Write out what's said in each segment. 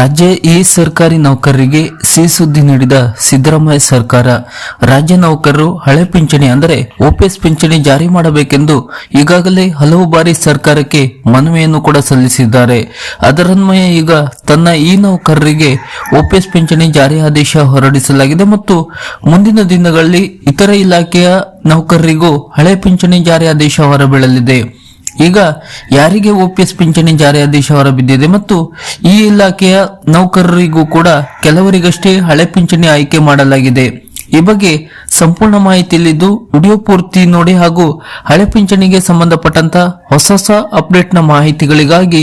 ರಾಜ್ಯ ಈ ಸರ್ಕಾರಿ ನೌಕರರಿಗೆ ಸಿ ಸುದ್ದಿ ನೀಡಿದ ಸಿದ್ದರಾಮಯ್ಯ ಸರ್ಕಾರ, ರಾಜ್ಯ ನೌಕರರು ಹಳೆ ಪಿಂಚಣಿ ಅಂದರೆ ಓಪಿಎಸ್ ಪಿಂಚಣಿ ಜಾರಿ ಮಾಡಬೇಕೆಂದು ಈಗಾಗಲೇ ಹಲವು ಬಾರಿ ಸರ್ಕಾರಕ್ಕೆ ಮನವಿಯನ್ನು ಕೂಡ ಸಲ್ಲಿಸಿದ್ದಾರೆ. ಅದರನ್ವಯ ಈಗ ತನ್ನ ಈ ನೌಕರರಿಗೆ ಓಪಿಎಸ್ ಪಿಂಚಣಿ ಜಾರಿ ಆದೇಶ ಹೊರಡಿಸಲಾಗಿದೆ ಮತ್ತು ಮುಂದಿನ ದಿನಗಳಲ್ಲಿ ಇತರ ಇಲಾಖೆಯ ನೌಕರರಿಗೂ ಹಳೆ ಪಿಂಚಣಿ ಜಾರಿ ಆದೇಶ ಹೊರಬೀಳಲಿದೆ. ಈಗ ಯಾರಿಗೆ ಓಪಿಎಸ್ ಪಿಂಚಣಿ ಜಾರಿ ಆದೇಶ ಹೊರಬಿದ್ದಿದೆ ಮತ್ತು ಈ ಇಲಾಖೆಯ ನೌಕರರಿಗೂ ಕೂಡ ಕೆಲವರಿಗಷ್ಟೇ ಹಳೆ ಪಿಂಚಣಿ ಆಯ್ಕೆ ಮಾಡಲಾಗಿದೆ. ಈ ಬಗ್ಗೆ ಸಂಪೂರ್ಣ ಮಾಹಿತಿ ಇಲ್ಲಿದ್ದು ವಿಡಿಯೋ ಪೂರ್ತಿ ನೋಡಿ ಹಾಗೂ ಹಳೆ ಪಿಂಚಣಿಗೆ ಸಂಬಂಧಪಟ್ಟಂತ ಹೊಸ ಹೊಸ ಅಪ್ಡೇಟ್ನ ಮಾಹಿತಿಗಳಿಗಾಗಿ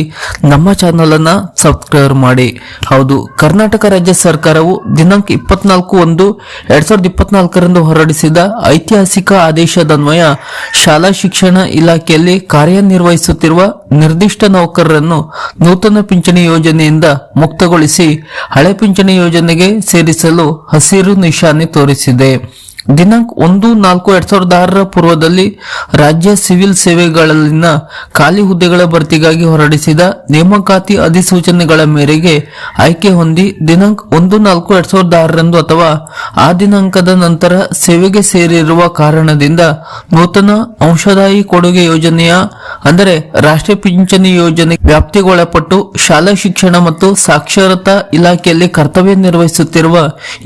ನಮ್ಮ ಚಾನಲ್ ಅನ್ನ ಸಬ್ಸ್ಕ್ರೈಬ್ ಮಾಡಿ. ಹೌದು, ಕರ್ನಾಟಕ ರಾಜ್ಯ ಸರ್ಕಾರವು ದಿನಾಂಕ ಇಪ್ಪತ್ನಾಲ್ಕು ಒಂದು ಎರಡ್ ಸಾವಿರದ ಇಪ್ಪತ್ನಾಲ್ಕರಂದು ಹೊರಡಿಸಿದ ಐತಿಹಾಸಿಕ ಆದೇಶದನ್ವಯ ಶಾಲಾ ಶಿಕ್ಷಣ ಇಲಾಖೆಯಲ್ಲಿ ಕಾರ್ಯನಿರ್ವಹಿಸುತ್ತಿರುವ ನಿರ್ದಿಷ್ಟ ನೌಕರರನ್ನು ನೂತನ ಪಿಂಚಣಿ ಯೋಜನೆಯಿಂದ ಮುಕ್ತಗೊಳಿಸಿ ಹಳೆ ಪಿಂಚಣಿ ಯೋಜನೆಗೆ ಸೇರಿಸಲು ಹಸಿರು ನಿಶಾನೆ ತೋರಿಸಿದೆ. decide ದಿನಾಂಕ ಒಂದು, ನಾಲ್ಕು, ಎರಡ್ ಸಾವಿರದ ಆರರ ಪೂರ್ವದಲ್ಲಿ ರಾಜ್ಯ ಸಿವಿಲ್ ಸೇವೆಗಳಲ್ಲಿನ ಖಾಲಿ ಹುದ್ದೆಗಳ ಭರ್ತಿಗಾಗಿ ಹೊರಡಿಸಿದ ನೇಮಕಾತಿ ಅಧಿಸೂಚನೆಗಳ ಮೇರೆಗೆ ಆಯ್ಕೆ ಹೊಂದಿ ದಿನಾಂಕ ಒಂದು, ನಾಲ್ಕು, ಎರಡ್ ಸಾವಿರದ ಆರರಂದು ಅಥವಾ ಆ ದಿನಾಂಕದ ನಂತರ ಸೇವೆಗೆ ಸೇರಿರುವ ಕಾರಣದಿಂದ ನೂತನ ಅಂಶದಾಯಿ ಕೊಡುಗೆ ಯೋಜನೆಯ, ಅಂದರೆ ರಾಷ್ಟ್ರೀಯ ಪಿಂಚಣಿ ಯೋಜನೆ ವ್ಯಾಪ್ತಿಗೊಳಪಟ್ಟು ಶಾಲಾ ಶಿಕ್ಷಣ ಮತ್ತು ಸಾಕ್ಷರತಾ ಇಲಾಖೆಯಲ್ಲಿ ಕರ್ತವ್ಯ ನಿರ್ವಹಿಸುತ್ತಿರುವ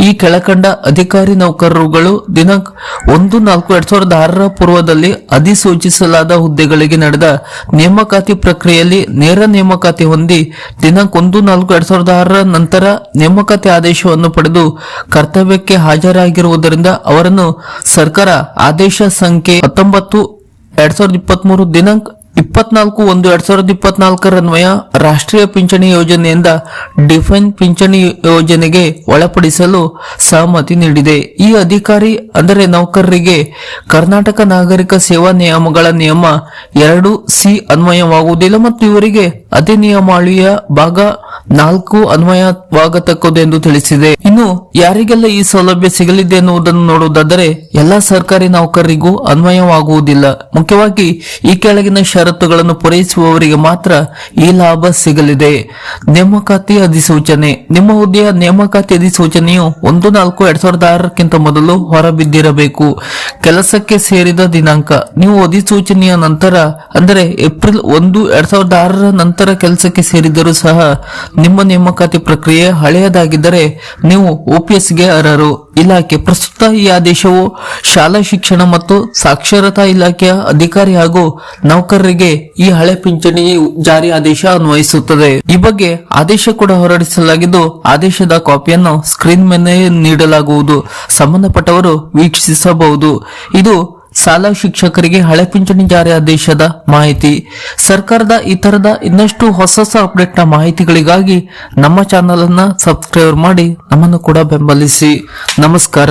ಈ ಕೆಳಕಂಡ ಅಧಿಕಾರಿ ನೌಕರರುಗಳು ದಿನಾಂಕ ಒಂದು ನಾಲ್ಕು ಎರಡ್ ಸಾವಿರದ ಆರರ ಪೂರ್ವದಲ್ಲಿ ಅಧಿಸೂಚಿಸಲಾದ ಹುದ್ದೆಗಳಿಗೆ ನಡೆದ ನೇಮಕಾತಿ ಪ್ರಕ್ರಿಯೆಯಲ್ಲಿ ನೇರ ನೇಮಕಾತಿ ಹೊಂದಿ ದಿನಾಂಕ ಒಂದು ನಾಲ್ಕು ಎರಡ್ ಸಾವಿರದ ಆರರ ನಂತರ ನೇಮಕಾತಿ ಆದೇಶವನ್ನು ಪಡೆದು ಕರ್ತವ್ಯಕ್ಕೆ ಹಾಜರಾಗಿರುವುದರಿಂದ ಅವರನ್ನು ಸರ್ಕಾರ ಆದೇಶ ಸಂಖ್ಯೆ ಹತ್ತೊಂಬತ್ತು ಎರಡ್ ಸಾವಿರದ ಇಪ್ಪತ್ತ್ ಮೂರು ದಿನಾಂಕ ಇಪ್ಪತ್ನಾಲ್ಕು ಒಂದು ಎರಡ್ ಸಾವಿರದ ಇಪ್ಪತ್ನಾಲ್ಕರನ್ವಯ ರಾಷ್ಟ್ರೀಯ ಪಿಂಚಣಿ ಯೋಜನೆಯಿಂದ ಡಿಫೈನ್ ಪಿಂಚಣಿ ಯೋಜನೆಗೆ ಒಳಪಡಿಸಲು ಸಹಮತಿ ನೀಡಿದೆ. ಈ ಅಧಿಕಾರಿ, ಅಂದರೆ ನೌಕರರಿಗೆ ಕರ್ನಾಟಕ ನಾಗರಿಕ ಸೇವಾ ನಿಯಮಗಳ ನಿಯಮ ಎರಡು ಸಿ ಅನ್ವಯವಾಗುವುದಿಲ್ಲ ಮತ್ತು ಇವರಿಗೆ ಅಧಿನಿಯಮಾವಳಿಯ ಭಾಗ ನಾಲ್ಕು ಅನ್ವಯವಾಗತಕ್ಕದ್ದು ತಿಳಿಸಿದೆ. ಇನ್ನು ಯಾರಿಗೆಲ್ಲ ಈ ಸೌಲಭ್ಯ ಸಿಗಲಿದೆ ಎನ್ನುವುದನ್ನು ನೋಡುವುದಾದರೆ ಎಲ್ಲಾ ಸರ್ಕಾರಿ ನೌಕರರಿಗೂ ಅನ್ವಯವಾಗುವುದಿಲ್ಲ. ಮುಖ್ಯವಾಗಿ ಈ ಕೆಳಗಿನ ಷರತ್ತುಗಳನ್ನು ಪೂರೈಸುವವರಿಗೆ ಮಾತ್ರ ಈ ಲಾಭ ಸಿಗಲಿದೆ. ನೇಮಕಾತಿ ಅಧಿಸೂಚನೆ. ನಿಮ್ಮ ಹುದ್ದೆಯ ನೇಮಕಾತಿ ಅಧಿಸೂಚನೆಯು ಒಂದು ನಾಲ್ಕು ಎರಡ್ ಸಾವಿರದ ಆರಕ್ಕಿಂತ ಮೊದಲು ಹೊರಬಿದ್ದಿರಬೇಕು. ಕೆಲಸಕ್ಕೆ ಸೇರಿದ ದಿನಾಂಕ. ನೀವು ಅಧಿಸೂಚನೆಯ ನಂತರ, ಅಂದರೆ ಏಪ್ರಿಲ್ ಒಂದು ಎರಡ್ ಸಾವಿರದ ಆರರ ನಂತರ ಕೆಲಸಕ್ಕೆ ಸೇರಿದರೂ ಸಹ ನಿಮ್ಮ ನೇಮಕಾತಿ ಪ್ರಕ್ರಿಯೆ ಹಳೆಯದಾಗಿದ್ದರೆ ನೀವು ಓಪಿಎಸ್ಗೆ ಅರ್ಹರು. ಇಲಾಖೆ ಪ್ರಸ್ತುತ ಈ ಆದೇಶವು ಶಾಲಾ ಶಿಕ್ಷಣ ಮತ್ತು ಸಾಕ್ಷರತಾ ಇಲಾಖೆಯ ಅಧಿಕಾರಿ ಹಾಗೂ ನೌಕರರಿಗೆ ಈ ಹಳೆ ಪಿಂಚಣಿ ಜಾರಿ ಆದೇಶ ಅನ್ವಯಿಸುತ್ತದೆ. ಈ ಬಗ್ಗೆ ಆದೇಶ ಕೂಡ ಹೊರಡಿಸಲಾಗಿದ್ದು, ಆದೇಶದ ಕಾಪಿಯನ್ನು ಸ್ಕ್ರೀನ್ ಮೇಲೆ ನೀಡಲಾಗುವುದು. ಸಂಬಂಧಪಟ್ಟವರು ವೀಕ್ಷಿಸಬಹುದು. ಇದು ಶಾಲಾ ಶಿಕ್ಷಕರಿಗೆ ಹಳೆ ಪಿಂಚಣಿ ಜಾರಿ ಆದೇಶದ ಮಾಹಿತಿ. ಸರ್ಕಾರದ ಇತರದ ತರದ ಇನ್ನಷ್ಟು ಹೊಸ ಹೊಸ ಅಪ್ಡೇಟ್ನ ಮಾಹಿತಿಗಳಿಗಾಗಿ ನಮ್ಮ ಚಾನಲ್ ಅನ್ನ ಸಬ್ಸ್ಕ್ರೈಬ್ ಮಾಡಿ ನಮ್ಮನ್ನು ಕೂಡ ಬೆಂಬಲಿಸಿ. ನಮಸ್ಕಾರ.